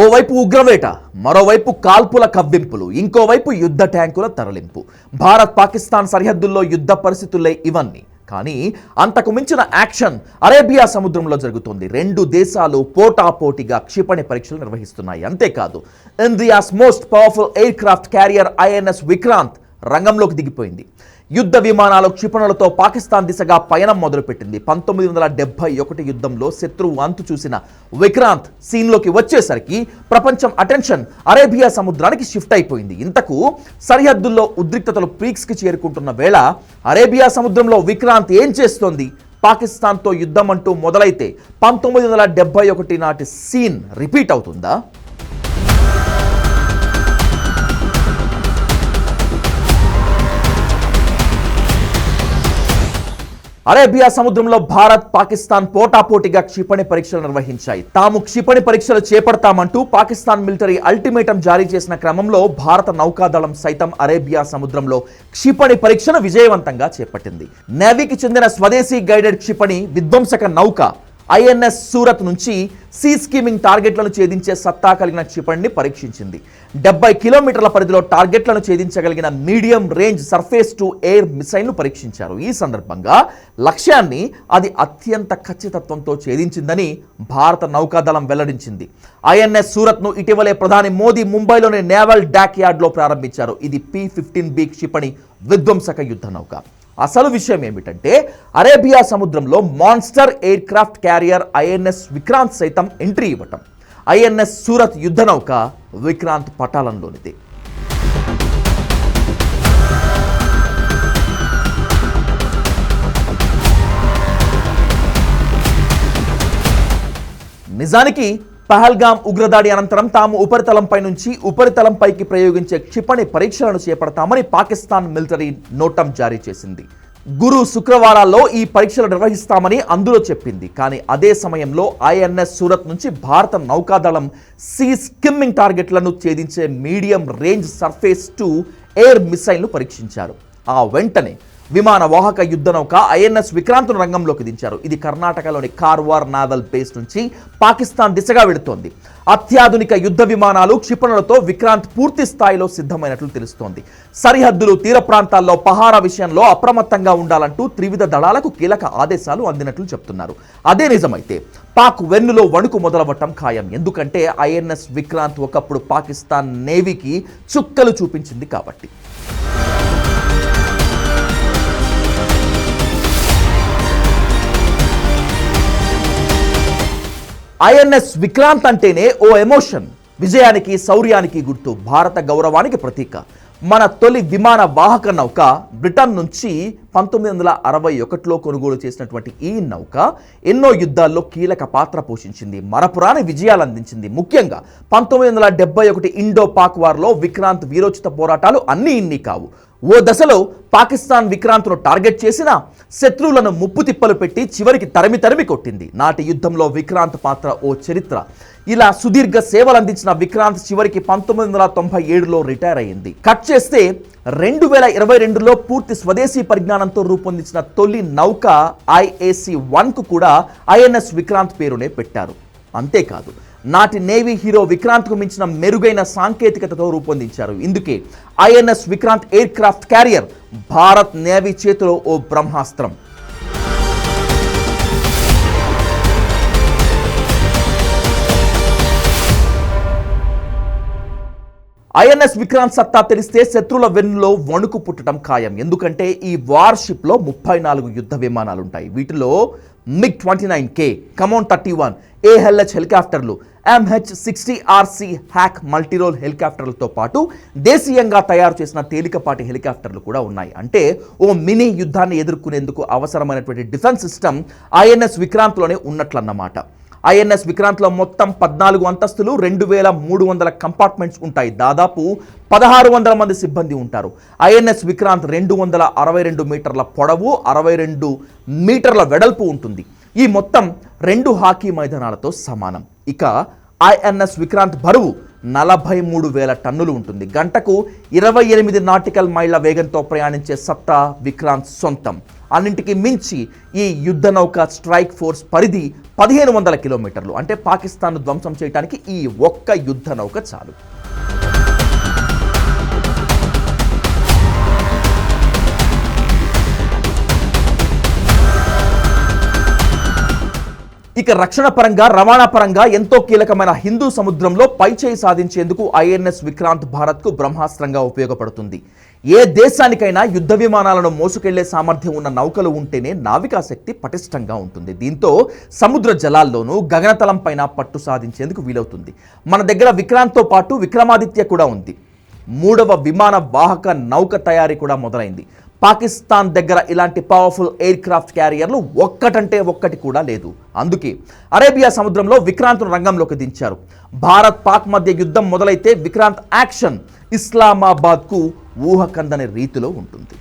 ఓవైపు ఉగ్రవేట మరోవైపు కాల్పుల కవ్వింపులు ఇంకోవైపు యుద్ధ ట్యాంకుల తరలింపు. భారత్ పాకిస్తాన్ సరిహద్దుల్లో యుద్ధ పరిస్థితులే ఇవన్నీ. కానీ అంతకు మించిన యాక్షన్ అరేబియా సముద్రంలో జరుగుతుంది. రెండు దేశాలు పోటాపోటీగా క్షిపణి పరీక్షలు నిర్వహిస్తున్నాయి. అంతేకాదు India's most powerful aircraft carrier INS Vikrant రంగంలోకి దిగిపోయింది. యుద్ధ విమానాలు క్షిపణులతో పాకిస్తాన్ దిశగా పయనం మొదలుపెట్టింది. పంతొమ్మిది వందల డెబ్బై ఒకటి యుద్ధంలో శత్రువు అంతు చూసిన విక్రాంత్ సీన్లోకి వచ్చేసరికి ప్రపంచం అటెన్షన్ అరేబియా సముద్రానికి షిఫ్ట్ అయిపోయింది. ఇంతకు సరిహద్దుల్లో ఉద్రిక్తతలు పీక్స్కి చేరుకుంటున్న వేళ అరేబియా సముద్రంలో విక్రాంత్ ఏం చేస్తోంది? పాకిస్తాన్తో యుద్ధం అంటూ మొదలైతే పంతొమ్మిది వందల డెబ్బై ఒకటి నాటి సీన్ రిపీట్ అవుతుందా? అరేబియా సముద్రంలో భారత్ పాకిస్తాన్ పోటాపోటీగా క్షిపణి పరీక్షలు నిర్వహించాయి. తాము క్షిపణి పరీక్షలు చేపడతామంటూ పాకిస్తాన్ మిలిటరీ అల్టిమేటం జారీ చేసిన క్రమంలో భారత నౌకాదళం సైతం అరేబియా సముద్రంలో క్షిపణి పరీక్షను విజయవంతంగా చేపట్టింది. నేవీకి చెందిన స్వదేశీ గైడెడ్ క్షిపణి విధ్వంసక నౌక ఐఎన్ఎస్ సూరత్ నుంచి సీ స్కీమింగ్ టార్గెట్లను ఛేదించే సత్తా కలిగిన క్షిపణిని పరీక్షించింది. డెబ్బై కిలోమీటర్ల పరిధిలో టార్గెట్లను ఛేదించగలిగిన medium range surface to air మిసైల్ను పరీక్షించారు. ఈ సందర్భంగా లక్ష్యాన్ని అది అత్యంత ఖచ్చితత్వంతో ఛేదించిందని భారత నౌకాదళం వెల్లడించింది. ఐఎన్ఎస్ సూరత్ను ఇటీవలే ప్రధాని మోదీ ముంబైలోని నేవల్ డాక్ యార్డ్లో ప్రారంభించారు. ఇది పి ఫిఫ్టీన్ బి క్షిపణి విధ్వంసక యుద్ధ నౌక. అసలు విషయం ఏమిటంటే అరేబియా సముద్రంలో monster aircraft carrier INS Vikrant సైతం ఎంట్రీ ఇవ్వటం. ఐఎన్ఎస్ సూరత్ యుద్ధ నౌక విక్రాంత్ పటాలంలోనిది. నిజానికి పహల్గాం ఉగ్రదాడి అనంతరం తాము ఉపరితలంపై నుంచి ఉపరితలంపైకి ప్రయోగించే క్షిపణి పరీక్షలను చేపడతామని పాకిస్తాన్ మిలిటరీ నోటం జారీ చేసింది. గురు శుక్రవారాల్లో ఈ పరీక్షలు నిర్వహిస్తామని అందులో చెప్పింది. కానీ అదే సమయంలో ఐఎన్ఎస్ సూరత్ నుంచి భారత నౌకాదళం సీ స్కిమ్మింగ్ టార్గెట్లను ఛేదించే medium range surface to air మిసైల్ను పరీక్షించారు. ఆ వెంటనే విమాన వాహక యుద్ధ నౌక ఐఎన్ఎస్ విక్రాంత్ను రంగంలోకి దించారు. ఇది కర్ణాటకలోని కార్వార్ నాదల్ బేస్ నుంచి పాకిస్తాన్ దిశగా వెళుతోంది. అత్యాధునిక యుద్ధ విమానాలు క్షిపణులతో విక్రాంత్ పూర్తి స్థాయిలో సిద్ధమైనట్లు తెలుస్తోంది. సరిహద్దులు తీర ప్రాంతాల్లో పహారా విషయంలో అప్రమత్తంగా ఉండాలంటూ త్రివిధ దళాలకు కీలక ఆదేశాలు అందినట్లు చెప్తున్నారు. అదే నిజమైతే పాక్ వెన్నులో వణుకు మొదలవ్వటం ఖాయం. ఎందుకంటే ఐఎన్ఎస్ విక్రాంత్ ఒకప్పుడు పాకిస్తాన్ నేవీకి చుక్కలు చూపించింది కాబట్టి. ఐఎన్ఎస్ విక్రాంత్ అంటేనే ఓ ఎమోషన్. విజయానికి శౌర్యానికి గుర్తు భారత గౌరవానికి ప్రతీక. మన తొలి విమాన వాహక నౌక బ్రిటన్ నుంచి పంతొమ్మిది వందల అరవై ఒకటిలో కొనుగోలు చేసినటువంటి ఈ నౌక ఎన్నో యుద్ధాల్లో కీలక పాత్ర పోషించింది మరపురాని విజయాలు అందించింది. ముఖ్యంగా పంతొమ్మిది వందల డెబ్బై ఒకటి ఇండో పాక్ వార్లో విక్రాంత్ వీరోచిత పోరాటాలు అన్నీ ఇన్ని కావు. ఓ దశలో పాకిస్తాన్ విక్రాంత్ను టార్గెట్ చేసిన శత్రువులను ముప్పు తిప్పలు పెట్టి చివరికి తరిమి తరిమి కొట్టింది. నాటి యుద్ధంలో విక్రాంత్ పాత్ర ఓ చరిత్ర. ఇలా సుదీర్ఘ సేవలు అందించిన విక్రాంత్ చివరికి పంతొమ్మిది వందల తొంభై ఏడులో రిటైర్ అయింది కట్ చేస్తే రెండు వేల ఇరవై రెండులో పూర్తి స్వదేశీ పరిజ్ఞానంతో రూపొందించిన తొలి నౌక ఐఏసి వన్కు కూడా ఐఎన్ఎస్ విక్రాంత్ పేరునే పెట్టారు. అంతేకాదు నాటి నేవీ హీరో విక్రాంత్కు మించిన మెరుగైన సాంకేతికతతో రూపొందించారు. ఇందుకే INS Vikrant aircraft carrier Bharat navy చేతిలో ఓ బ్రహ్మాస్త్రం. ఐఎన్ఎస్ విక్రాంత్ సత్తా తెలిస్తే శత్రుల వెన్నులో వణుకు పుట్టడం ఖాయం. ఎందుకంటే ఈ వార్షిప్లో ముప్పై నాలుగు యుద్ధ విమానాలు ఉంటాయి వీటిలో MiG twenty nine K Kamov thirty one ALH హెలికాప్టర్లు MH sixty R sea hawk multirole హెలికాప్టర్లతో పాటు దేశీయంగా తయారు చేసిన తేలికపాటి హెలికాప్టర్లు కూడా ఉన్నాయి. అంటే ఓ మినీ యుద్ధాన్ని ఎదుర్కొనేందుకు అవసరమైనటువంటి డిఫెన్స్ సిస్టమ్ ఐఎన్ఎస్ విక్రాంత్లోనే ఉన్నట్లన్నమాట. ఐఎన్ఎస్ విక్రాంత్లో మొత్తం పద్నాలుగు అంతస్తులు రెండు వేల మూడు వందల కంపార్ట్మెంట్స్ ఉంటాయి. దాదాపు పదహారు వందల మంది సిబ్బంది ఉంటారు. ఐఎన్ఎస్ విక్రాంత్ రెండు వందల అరవై రెండు మీటర్ల పొడవు అరవై రెండు మీటర్ల వెడల్పు ఉంటుంది. ఈ మొత్తం రెండు హాకీ మైదానాలతో సమానం. ఇక ఐఎన్ఎస్ విక్రాంత్ బరువు నలభై మూడు వేల టన్నులు ఉంటుంది. గంటకు ఇరవై ఎనిమిది నాటికల్ మైళ్ళ వేగంతో ప్రయాణించే సత్తా విక్రాంత్ సొంతం. అన్నింటికి మించి ఈ యుద్ధ నౌక స్ట్రైక్ ఫోర్స్ పరిధి పదిహేను వందల కిలోమీటర్లు. అంటే పాకిస్తాన్ను ధ్వంసం చేయడానికి ఈ ఒక్క యుద్ధ నౌక చాలు. ఇక రక్షణ పరంగా రవాణా పరంగా ఎంతో కీలకమైన హిందూ సముద్రంలో పైచేయి సాధించేందుకు ఐఎన్ఎస్ విక్రాంత్ భారత్కు బ్రహ్మాస్త్రంగా ఉపయోగపడుతుంది. ఏ దేశానికైనా యుద్ధ విమానాలను మోసుకెళ్ళే సామర్థ్యం ఉన్న నౌకలు ఉంటేనే నావికాశక్తి పటిష్టంగా ఉంటుంది. దీంతో సముద్ర జలాల్లోనూ గగనతలం పైన పట్టు సాధించేందుకు వీలవుతుంది. మన దగ్గర విక్రాంత్తో పాటు విక్రమాదిత్య కూడా ఉంది. మూడవ విమాన వాహక నౌక తయారీ కూడా మొదలైంది. పాకిస్తాన్ దగ్గర ఇలాంటి పవర్ఫుల్ ఎయిర్ క్రాఫ్ట్ క్యారియర్లు ఒక్కటంటే ఒక్కటి కూడా లేదు. అందుకే అరేబియా సముద్రంలో విక్రాంత్ను రంగంలోకి దించారు. భారత్ పాక్ మధ్య యుద్ధం మొదలైతే విక్రాంత్ యాక్షన్ ఇస్లామాబాద్కు ఊహకందని రీతిలో ఉంటుంది.